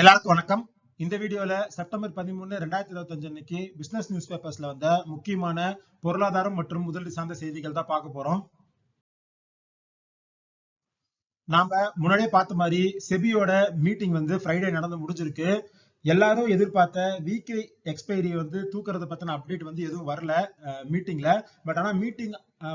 எல்லாருக்கும் வணக்கம். இந்த வீடியோல செப்டம்பர் பதிமூணு ரெண்டாயிரத்தி இருபத்தி அஞ்சு அன்னைக்கு பிசினஸ் நியூஸ் பேப்பர்ஸ்ல வந்த முக்கியமான பொருளாதாரம் மற்றும் முதலீடு சார்ந்த செய்திகள் தான் பார்க்க போறோம். நாம முன்னாடியே பார்த்த மாதிரி செபியோட மீட்டிங் வந்து ஃப்ரைடே நடந்து முடிஞ்சிருக்கு. எல்லாரும் எதிர்பார்த்த வீக்லி எக்ஸ்பைரி வந்து தூக்குறத பத்தின அப்டேட் வந்து எதுவும் வரல மீட்டிங்ல பட் ஆனா மீட்டிங்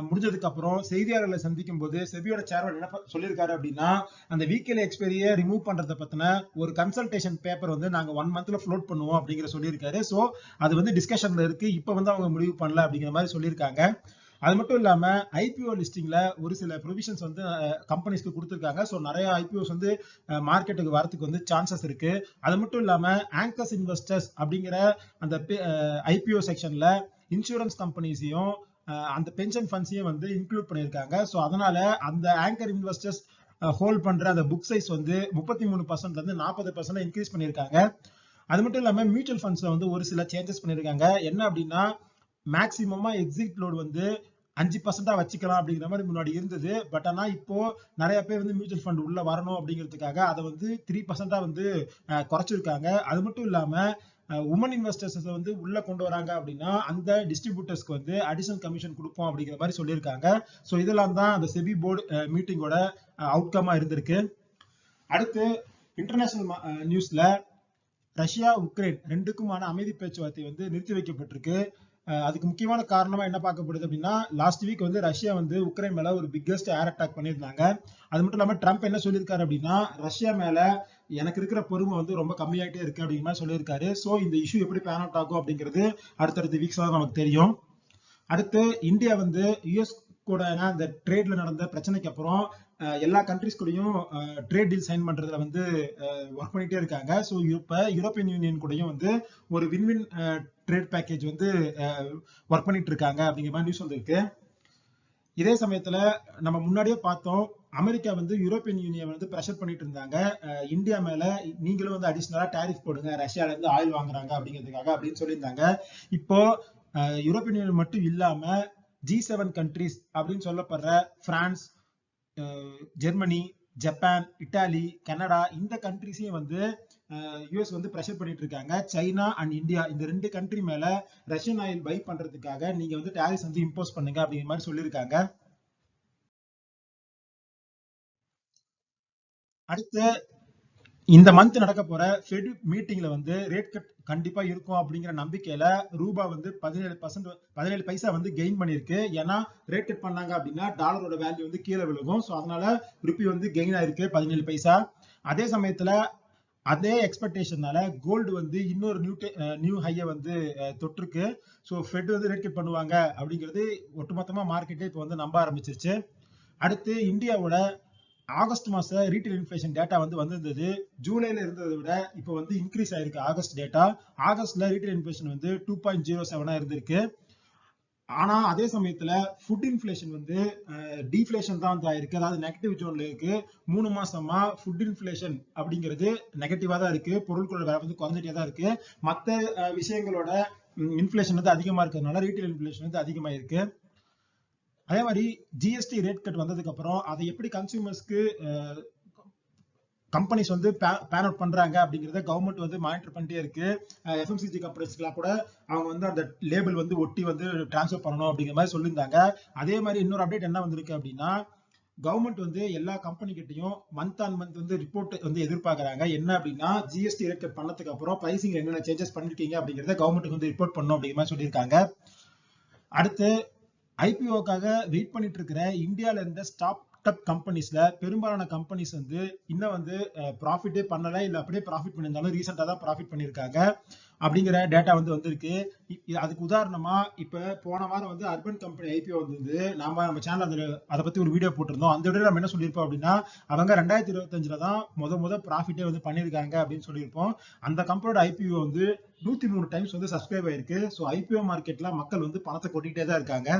முடிஞ்சதுக்கு அப்புறம் செய்தியாளர்களை சந்திக்கும் போது செபியோட சேர்மன் என்ன சொல்லியிருக்காரு அப்படின்னா அந்த வீக்கில் எக்ஸ்பைரியை ரிமூவ் பண்றத பத்தின ஒரு கன்சல்டேஷன் பேப்பர் வந்து நாங்க ஒன் மந்த்ல ஃப்ளோட் பண்ணுவோம் அப்படிங்கிற சொல்லியிருக்காரு. ஸோ அது வந்து டிஸ்கஷன்ல இருக்கு. இப்போ வந்து அவங்க முடிவு பண்ணல அப்படிங்கிற மாதிரி சொல்லியிருக்காங்க. அது மட்டும் இல்லாம ஐபிஓ லிஸ்டிங்ல ஒரு சில ப்ரொவிஷன்ஸ் வந்து கம்பெனிஸ்க்கு கொடுத்துருக்காங்க. ஸோ நிறைய ஐபிஓஸ் வந்து மார்க்கெட்டுக்கு வரத்துக்கு வந்து சான்சஸ் இருக்கு. அது மட்டும் இல்லாம ஆங்கர்ஸ் இன்வெஸ்டர்ஸ் அப்படிங்கிற அந்த ஐபிஓ செக்ஷன்ல இன்சூரன்ஸ் கம்பெனிஸையும் அந்த பென்ஷன் ஃபண்ட்ஸையும் வந்து இன்க்ளூட் பண்ணியிருக்காங்க. ஸோ அதனால அந்த ஆங்கர் இன்வெஸ்டர்ஸ் ஹோல்ட் பண்ற அந்த புக் சைஸ் வந்து முப்பத்தி மூணு பர்சன்ட்ல இருந்து நாற்பது பர்சன்ட் இன்க்ரீஸ் பண்ணியிருக்காங்க. அது மட்டும் இல்லாம மியூச்சுவல் ஃபண்ட்ஸ்ல வந்து ஒரு சில சேஞ்சஸ் பண்ணியிருக்காங்க. என்ன அப்படின்னா மேக்சிமமா எக்ஸிட் லோடு வந்து அஞ்சு பர்சன்டா வச்சுக்கலாம் அப்படிங்கிற மாதிரி முன்னாடி இருந்தது. பட் ஆனா இப்போ நிறைய பேர் வந்து மியூச்சுவல் ஃபண்ட் உள்ள வரணும் அப்படிங்கிறதுக்காக அதை வந்து த்ரீ பர்சன்டா வந்து குறைச்சிருக்காங்க. அது மட்டும் இல்லாம உமன் இன்வெஸ்டர்ஸ் வந்து உள்ள கொண்டு வராங்க அப்படின்னா அந்த டிஸ்ட்ரிபியூட்டர்ஸ்க்கு வந்து அடிஷனல் கமிஷன் கொடுப்போம் அப்படிங்கிற மாதிரி சொல்லியிருக்காங்க. ஸோ இதெல்லாம் தான் அந்த செபி போர்டு மீட்டிங்கோட அவுட்கமா இருந்திருக்கு. அடுத்து இன்டர்நேஷனல் நியூஸ்ல ரஷ்யா உக்ரைன் ரெண்டுக்குமான அமைதி பேச்சுவார்த்தை வந்து நிறுத்தி வைக்கப்பட்டிருக்கு. அதுக்கு முக்கியமான காரணமா என்ன பார்க்கப்படுது அப்படின்னா லாஸ்ட் வீக் வந்து ரஷ்யா வந்து உக்ரைன் மேல ஒரு பிக்கஸ்ட் ஏர் அட்டாக் பண்ணியிருந்தாங்க. அது மட்டும் இல்லாம ட்ரம்ப் என்ன சொல்லியிருக்காரு அப்படின்னா ரஷ்யா மேல எனக்கு இருக்கிற பொறுமை வந்து ரொம்ப கம்மியாயிட்டே இருக்கு அப்படிங்கிற மாதிரி சொல்லியிருக்காரு. ஸோ இந்த இஷ்யூ எப்படி பேன் அவுட் ஆகும் அப்படிங்கிறது அடுத்தடுத்த வீக்ஸ் தான் நமக்கு தெரியும். அடுத்து இந்தியா வந்து யுஎஸ் கூட அந்த ட்ரேட்ல நடந்த பிரச்சனைக்கு அப்புறம் எல்லா கண்ட்ரிஸ் கூடயும் ட்ரேட் டீல் சைன் பண்றதுல வந்து ஒர்க் பண்ணிட்டே இருக்காங்க. ஸோ இப்ப யூரோப்பியன் யூனியன் கூடயும் வந்து ஒரு வின்வின் ட்ரேட் பேக்கேஜ் வந்து ஒர்க் பண்ணிட்டு இருக்காங்க அப்படிங்கிற மாதிரி நியூஸ் வந்திருக்கு. இதே சமயத்துல நம்ம முன்னாடியே பார்த்தோம் அமெரிக்கா வந்து யூரோப்பியன் யூனியன் வந்து ப்ரெஷர் பண்ணிட்டு இருந்தாங்க. இந்தியா மேல நீங்களும் வந்து அடிஷ்னலா டேரிஃப் போடுங்க. ரஷ்யால இருந்து ஆயில் வாங்குறாங்க அப்படிங்கிறதுக்காக அப்படின்னு சொல்லியிருந்தாங்க. இப்போ யூரோப்பியன் யூனியன் மட்டும் இல்லாம ஜி செவன் கண்ட்ரிஸ் அப்படின்னு சொல்லப்படுற France Germany Japan Italy Canada இந்த கண்ட்ரிஸையும் வந்து யூஎஸ் வந்து ப்ரெஷர் பண்ணிட்டு இருக்காங்க. சைனா அண்ட் இந்தியா இந்த ரெண்டு கண்ட்ரி மேல ரஷ்யன் ஆயில் பை பண்றதுக்காக நீங்க வந்து டேரிஸ் வந்து இம்போஸ் பண்ணுங்க அப்படிங்கிற மாதிரி சொல்லியிருக்காங்க. அடுத்து இந்த மந்த் நடக்க போற ஃபெட் மீட்டிங்ல வந்து ரேட் கட் கண்டிப்பா இருக்கும் அப்படிங்கிற நம்பிக்கையில ரூபா வந்து பதினேழு பர்சன்ட் பதினேழு பைசா வந்து கெயின் பண்ணிருக்கு ஏன்னா ரேட் கட் பண்ணாங்க அப்படின்னா டாலரோட வேல்யூ வந்து கீழே விழுகும். ஸோ அதனால ருப்பி வந்து கெயின் ஆயிருக்கு பதினேழு பைசா. அதே சமயத்துல அதே எக்ஸ்பெக்டேஷனால கோல்டு வந்து இன்னொரு நியூ நியூ ஹையை வந்து அஹ், தொட்டிருக்கு. ஸோ ஃபெட் வந்து ரேட் கட் பண்ணுவாங்க அப்படிங்கிறது ஒட்டுமொத்தமா மார்க்கெட்டே இப்போ வந்து நம்ப ஆரம்பிச்சிருச்சு. அடுத்து இந்தியாவோட ஆகஸ்ட் மாச ரீட்டைல் இன்ஃபிளேஷன் டேட்டா வந்து வந்திருந்தது. ஜூலைல இருந்ததை விட இப்போ வந்து இன்க்ரீஸ் ஆயிருக்கு ஆகஸ்ட் டேட்டா ஆகஸ்ட்ல ரீட்டைல் இன்ஃபிளேஷன் வந்து டூ பாயிண்ட் ஜீரோ செவனா இருந்திருக்கு. ஆனா அதே சமயத்துல ஃபுட் இன்ஃபிளேஷன் வந்து டீஃபிளேஷன் தான் வந்து அதாவது நெகட்டிவ் ஜோன்ல இருக்கு. மூணு மாசமா ஃபுட் இன்ஃபிளேஷன் அப்படிங்கிறது நெகட்டிவா தான் இருக்கு. பொருட்களோட விலை வந்து குறைஞ்சிட்டே தான் இருக்கு. மற்ற விஷயங்களோட இன்ஃபிளேஷன் வந்து அதிகமா இருக்கிறதுனால ரீட்டைல் இன்ஃபிளேஷன் வந்து அதிகமா இருக்கு அதே மாதிரி ஜிஎஸ்டி ரேட் கட் வந்ததுக்கு அப்புறம் அதை எப்படி கன்சியூமர்ஸ்க்கு கம்பெனிஸ் வந்து பேன் அவுட் பண்றாங்க அப்படிங்கறத கவர்மெண்ட் வந்து மானிட்டர் பண்ணிட்டே இருக்கு. எஃப்எம்சிஜி கம்பெனிஸ்க்கெல்லாம் கூட அவங்க வந்து அந்த லேபிள் வந்து ஒட்டி வந்து டிரான்ஸ்ஃபர் பண்ணணும் அப்படிங்கிற மாதிரி சொல்லியிருந்தாங்க. அதே மாதிரி இன்னொரு அப்டேட் என்ன வந்திருக்கு அப்படின்னா கவர்மெண்ட் வந்து எல்லா கம்பெனிகிட்டையும் மந்த் ஆன் மந்த் வந்து ரிப்போர்ட் வந்து எதிர்பார்க்குறாங்க. என்ன அப்படின்னா ஜிஎஸ்டி ரேட் கட் பண்ணதுக்கு அப்புறம் பிரைசிங் என்னென்ன சேஞ்சஸ் பண்ணிருக்கீங்க அப்படிங்கிறத கவர்மெண்ட்டுக்கு வந்து ரிப்போர்ட் பண்ணணும் அப்படிங்கிற மாதிரி சொல்லியிருக்காங்க. அடுத்து ஐபிஓக்காக வெயிட் பண்ணிட்டு இருக்கிற இந்தியால இருந்த ஸ்டாப் அப் கம்பெனிஸ்ல பெரும்பாலான கம்பெனிஸ் வந்து இன்னும் வந்து ப்ராஃபிட்டே பண்ணல. இல்ல அப்படியே ப்ராஃபிட் பண்ணியிருந்தாலும் ரீசெண்டா தான் ப்ராஃபிட் பண்ணியிருக்காங்க. அப்படிங்கிற டேட்டா வந்து வந்திருக்கு. அதுக்கு உதாரணமா இப்ப போன வாரம் வந்து அர்பன் கம்பெனி ஐபிஓ வந்து நாம நம்ம சேனல் அதுல அதை பத்தி ஒரு வீடியோ போட்டிருந்தோம். அந்த வீடியோ நம்ம என்ன சொல்லியிருப்போம் அப்படின்னா அவங்க ரெண்டாயிரத்தி இருபத்தஞ்சுல தான் முத முத ப்ராஃபிட்டே வந்து பண்ணியிருக்காங்க அப்படின்னு சொல்லியிருப்போம். அந்த கம்பெனியோட ஐபிஓ வந்து நூத்தி மூணு டைம்ஸ் வந்து சப்ஸ்கிரைப் ஆயிருக்கு. ஸோ ஐபிஓ மார்க்கெட்ல மக்கள் வந்து பணத்தை கொட்டிக்கிட்டே தான் இருக்காங்க.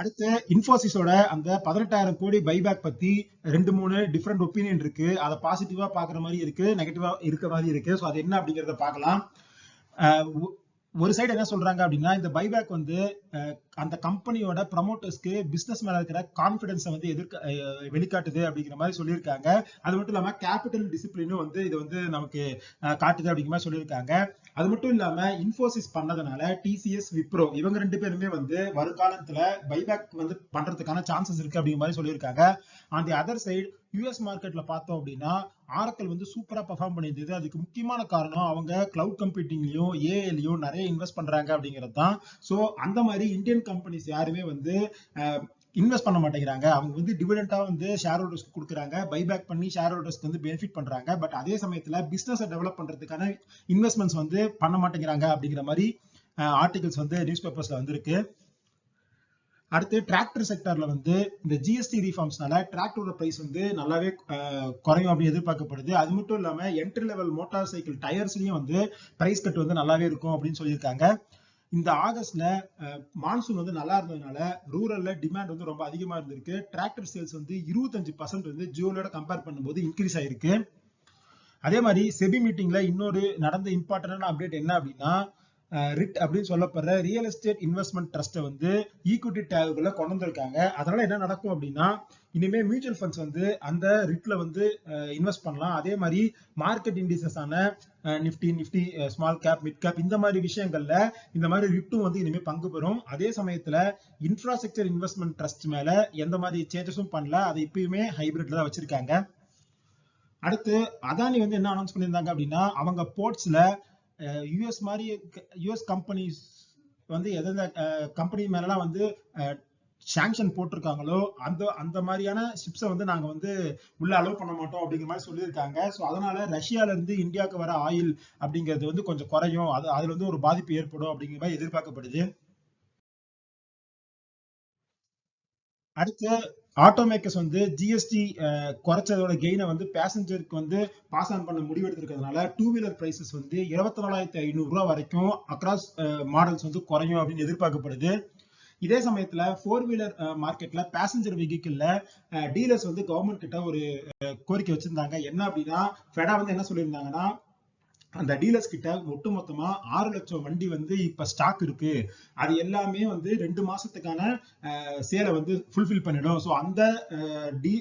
அடுத்து இன்ஃபோசிஸோட அந்த பதினெட்டாயிரம் கோடி பைபேக் பத்தி ரெண்டு மூணு டிஃப்ரெண்ட் ஒப்பீனியன் இருக்கு. அதை பாசிட்டிவா பாக்குற மாதிரி இருக்கு நெகட்டிவா இருக்க மாதிரி இருக்கு. ஸோ அது என்ன அப்படிங்கறத பார்க்கலாம். அஹ் ஒ- ஒரு சைடு என்ன சொல்றாங்க அப்படின்னா இந்த பைபேக் வந்து அந்த கம்பெனியோட ப்ரமோட்டர்ஸ்க்கு பிசினஸ் மேல இருக்கிற கான்பிடன்ஸை வந்து எதிர்க்க வெளிக்காட்டுது அப்படிங்கிற மாதிரி சொல்லியிருக்காங்க. அது மட்டும் இல்லாம கேபிட்டல் டிசிப்ளினும் வந்து இது வந்து நமக்கு காட்டுது அப்படிங்கிற மாதிரி சொல்லியிருக்காங்க. அது மட்டும் இல்லாம இன்ஃபோசிஸ் பண்ணதுனால டிசிஎஸ் விப்ரோ இவங்க ரெண்டு பேருமே வந்து வருங்காலத்துல பைபேக் வந்து பண்றதுக்கான சான்சஸ் இருக்கு அப்படிங்கிற மாதிரி சொல்லியிருக்காங்க. On the other side US மார்க்கெட்ல பார்த்தோம் அப்படின்னா ஆரக்கல் வந்து சூப்பரா பெர்ஃபார்ம் பண்ணியிருந்தது. அதுக்கு முக்கியமான காரணம் அவங்க கிளவுட் கம்ப்யூட்டிங்லயும் ஏஐலயும் நிறைய இன்வெஸ்ட் பண்றாங்க அப்படிங்கிறது தான். ஸோ அந்த மாதிரி இந்தியன் கம்பெனிஸ் யாருமே வந்து இன்வெஸ்ட் பண்ண மாட்டேங்கிறாங்க. அவங்க வந்து டிவிடெண்டா வந்து ஷேர் ஹோல்டர்ஸ்க்கு கொடுக்குறாங்க. பைபேக் பண்ணி ஷேர் ஹோல்டர்ஸ்க்கு வந்து பெனிஃபிட் பண்றாங்க. பட் அதே சமயத்துல பிசினஸை டெவலப் பண்றதுக்கான இன்வெஸ்ட்மெண்ட்ஸ் வந்து பண்ண மாட்டேங்கிறாங்க அப்படிங்கிற மாதிரி ஆர்டிகல்ஸ் வந்து நியூஸ் பேப்பர்ஸ்ல வந்திருக்கு. அடுத்து டிராக்டர் செக்டர்ல வந்து இந்த ஜிஎஸ்டி ரீஃபார்ம்ஸ்னால டிராக்டரோட பிரைஸ் வந்து நல்லாவே குறையும் அப்படின்னு எதிர்பார்க்கப்படுது. அது மட்டும் இல்லாம என்ட்ரி லெவல் மோட்டார் சைக்கிள் டயர்ஸ்லயும் வந்து பிரைஸ் கட் வந்து நல்லாவே இருக்கும் அப்படின்னு சொல்லியிருக்காங்க. இந்த ஆகஸ்ட்ல மான்சூன் வந்து நல்லா இருந்ததுனால ரூரல்ல டிமாண்ட் வந்து ரொம்ப அதிகமா இருந்திருக்கு. டிராக்டர் சேல்ஸ் வந்து இருபத்தஞ்சு பர்சன்ட் வந்து ஜூனோட கம்பேர் பண்ணும்போது இன்க்ரீஸ் ஆயிருக்கு. அதே மாதிரி செபி மீட்டிங்ல இன்னொரு நடந்த இம்பார்ட்டன்டான அப்டேட் என்ன அப்படின்னா ரிட் அப்படின்னு சொல்லப்படுற ரியல் எஸ்டேட் இன்வெஸ்ட்மெண்ட் ட்ரஸ்ட்டை வந்து ஈக்விட்டி டேகுக்குள்ள கொண்டு வந்திருக்காங்க. அதனால என்ன நடக்கும் அப்படின்னா இனிமே மியூச்சுவல் ஃபண்ட்ஸ் வந்து அந்த ரிட்ல வந்து இன்வெஸ்ட் பண்ணலாம். அதே மாதிரி மார்க்கெட் இண்டிசஸ் ஆன Nifty Nifty small cap mid cap இந்த மாதிரி விஷயங்கள்ல இந்த மாதிரி ரிட்டும் வந்து இனிமே பங்கு பெறும். அதே சமயத்துல இன்ஃப்ராஸ்ட்ரக்சர் இன்வெஸ்ட்மெண்ட் ட்ரஸ்ட் மேல எந்த மாதிரி சேஞ்சஸும் பண்ணல அதை இப்பயுமே ஹைபிரிட்ல தான் வச்சிருக்காங்க. அடுத்து அதானி வந்து என்ன அனௌன்ஸ் பண்ணியிருந்தாங்க அப்படின்னா அவங்க போர்ட்ஸ்ல யூஎஸ் மாதிரி யூஎஸ் கம்பெனிஸ் வந்து எந்தெந்த கம்பெனி மேலாம் வந்து சாங்ஷன் போட்டிருக்காங்களோ அந்த அந்த மாதிரியான ஷிப்ஸை வந்து நாங்கள் வந்து உள்ள அலோவ் பண்ண மாட்டோம் அப்படிங்கிற மாதிரி சொல்லியிருக்காங்க. ஸோ அதனால ரஷ்யால இருந்து இந்தியாவுக்கு வர ஆயில் அப்படிங்கிறது வந்து கொஞ்சம் குறையும். அது அதில் வந்து ஒரு பாதிப்பு ஏற்படும் அப்படிங்கிற மாதிரி எதிர்பார்க்கப்படுது. அடுத்து ஆட்டோமேக்கர்ஸ் வந்து ஜிஎஸ்டி குறைச்சதோட கெயினை வந்து பேசஞ்சருக்கு வந்து பாஸ் ஆன் பண்ண முடிவெடுத்திருக்கிறதுனால டூ வீலர் பிரைசஸ் வந்து இருபத்தி நாலாயிரத்தி ஐநூறு ரூபா வரைக்கும் அக்ராஸ் மாடல்ஸ் வந்து குறையும் அப்படின்னு எதிர்பார்க்கப்படுது. இதே சமயத்துல ஃபோர் வீலர் மார்க்கெட்ல பேசஞ்சர் வெஹிக்கிள்ல டீலர்ஸ் வந்து கவர்மெண்ட் கிட்ட ஒரு கோரிக்கை வச்சிருந்தாங்க. என்ன அப்படின்னா ஃபெடா வந்து என்ன சொல்லியிருந்தாங்கன்னா அந்த டீலர்ஸ் கிட்ட ஒட்டுமொத்தமா ஆறு லட்சம் வண்டி வந்து இப்ப ஸ்டாக் இருக்கு. அது எல்லாமே வந்து ரெண்டு மாசத்துக்கான சேலை வந்து ஃபுல்ஃபில் பண்ணிடும். ஸோ அந்த டி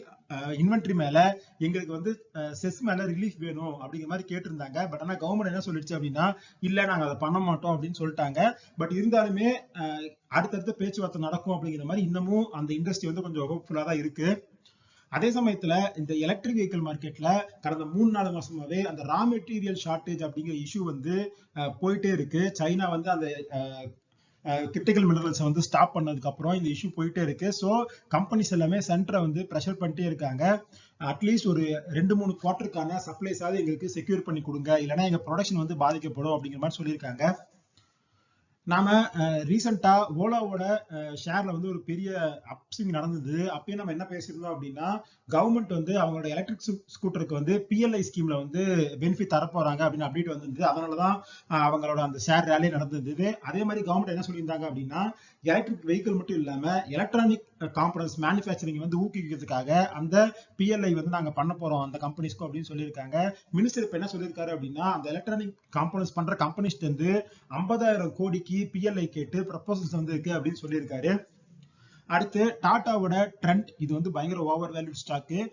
இன்வென்ட்ரி மேல எங்களுக்கு வந்து செஸ் மேல ரிலீஃப் வேணும் அப்படிங்கிற மாதிரி கேட்டிருந்தாங்க. பட் ஆனா கவர்மெண்ட் என்ன சொல்லிடுச்சு அப்படின்னா இல்ல நாங்க அதை பண்ண மாட்டோம் அப்படின்னு சொல்லிட்டாங்க. பட் இருந்தாலுமே அஹ், அடுத்தடுத்த பேச்சுவார்த்தை நடக்கும் அப்படிங்கிற மாதிரி இன்னமும் அந்த இண்டஸ்ட்ரி வந்து கொஞ்சம் ஹோப்ஃபுல்லா தான் இருக்கு. அதே சமயத்துல இந்த எலக்ட்ரிக் வெஹிக்கிள் மார்க்கெட்ல கடந்த மூணு நாலு மாசமாவே அந்த ரா மெட்டீரியல் ஷார்டேஜ் அப்படிங்கிற இஷ்யூ வந்து போயிட்டே இருக்கு. சைனா வந்து அந்த கிரிட்டிக்கல் மினரல்ஸை வந்து ஸ்டாப் பண்ணதுக்கு அப்புறம் இந்த இஷ்யூ போயிட்டே இருக்கு. ஸோ கம்பெனிஸ் எல்லாமே சென்டரை வந்து ப்ரெஷர் பண்ணிட்டே இருக்காங்க. அட்லீஸ்ட் ஒரு ரெண்டு மூணு குவார்ட்டருக்கான சப்ளைஸாவது எங்களுக்கு செக்யூர் பண்ணி கொடுங்க. இல்லைன்னா எங்க ப்ரொடக்ஷன் வந்து பாதிக்கப்படும் அப்படிங்கிற மாதிரி சொல்லியிருக்காங்க. நாம ரீசெண்டா ஓலாவோட ஷேர்ல வந்து ஒரு பெரிய அப்சிங் நடந்தது. அப்பயும் நம்ம என்ன பேசியிருந்தோம் அப்படின்னா கவர்மெண்ட் வந்து அவங்களோட எலக்ட்ரிக் ஸ்கூட்டருக்கு வந்து பிஎல்ஐ ஸ்கீம்ல வந்து பெனிஃபிட் தரப்போறாங்க அப்படின்னு அப்டேட் வந்திருந்தது. அதனாலதான் அவங்களோட அந்த ஷேர் ரேலி நடந்தது. அதே மாதிரி கவர்மெண்ட் என்ன சொல்லியிருந்தாங்க அப்படின்னா எலக்ட்ரிக் வெஹிக்கிள் மட்டும் இல்லாம எலக்ட்ரானிக் காம்பனன்ஸ் மேனுஃபேக்சரிங் வந்து ஊக்குவிக்கிறதுக்காக அந்த பிஎல்ஐ வந்து நாங்க பண்ண போறோம் அந்த கம்பெனிஸ்க்கும் அப்படின்னு சொல்லியிருக்காங்க. மினிஸ்டர் இப்ப என்ன சொல்லியிருக்காரு அப்படின்னா அந்த எலக்ட்ரானிக் காம்பனன்ஸ் பண்ற கம்பெனிஸ்ட் வந்து ஐம்பதாயிரம் கோடிக்கு பிஎல்ஐ கேட்டு ப்ரப்போசல்ஸ் வந்திருக்கு அப்படின்னு சொல்லியிருக்காரு. அடுத்து டாட்டாவோட ட்ரெண்ட் இது வந்து பயங்கர ஓவர் வேல்யூ ஸ்டாக்கு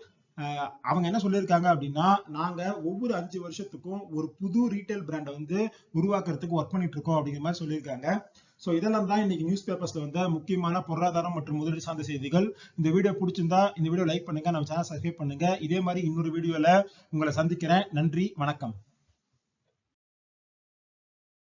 அவங்க என்ன சொல்லியிருக்காங்க அப்படின்னா நாங்க ஒவ்வொரு அஞ்சு வருஷத்துக்கும் ஒரு புது ரீட்டைல் பிராண்டை வந்து உருவாக்குறதுக்கு ஒர்க் பண்ணிட்டு இருக்கோம் அப்படிங்கிற மாதிரி சொல்லியிருக்காங்க. ஸோ இதெல்லாம் தான் இன்னைக்கு நியூஸ் பேப்பர்ஸ்ல வந்த முக்கியமான பொருளாதாரம் மற்றும் முதலீடு சார்ந்த செய்திகள். இந்த வீடியோ பிடிச்சிருந்தா இந்த வீடியோ லைக் பண்ணுங்க நம்ம சேனல் சப்ஸ்கிரைப் பண்ணுங்க. இதே மாதிரி இன்னொரு வீடியோல உங்களை சந்திக்கிறேன். நன்றி வணக்கம்.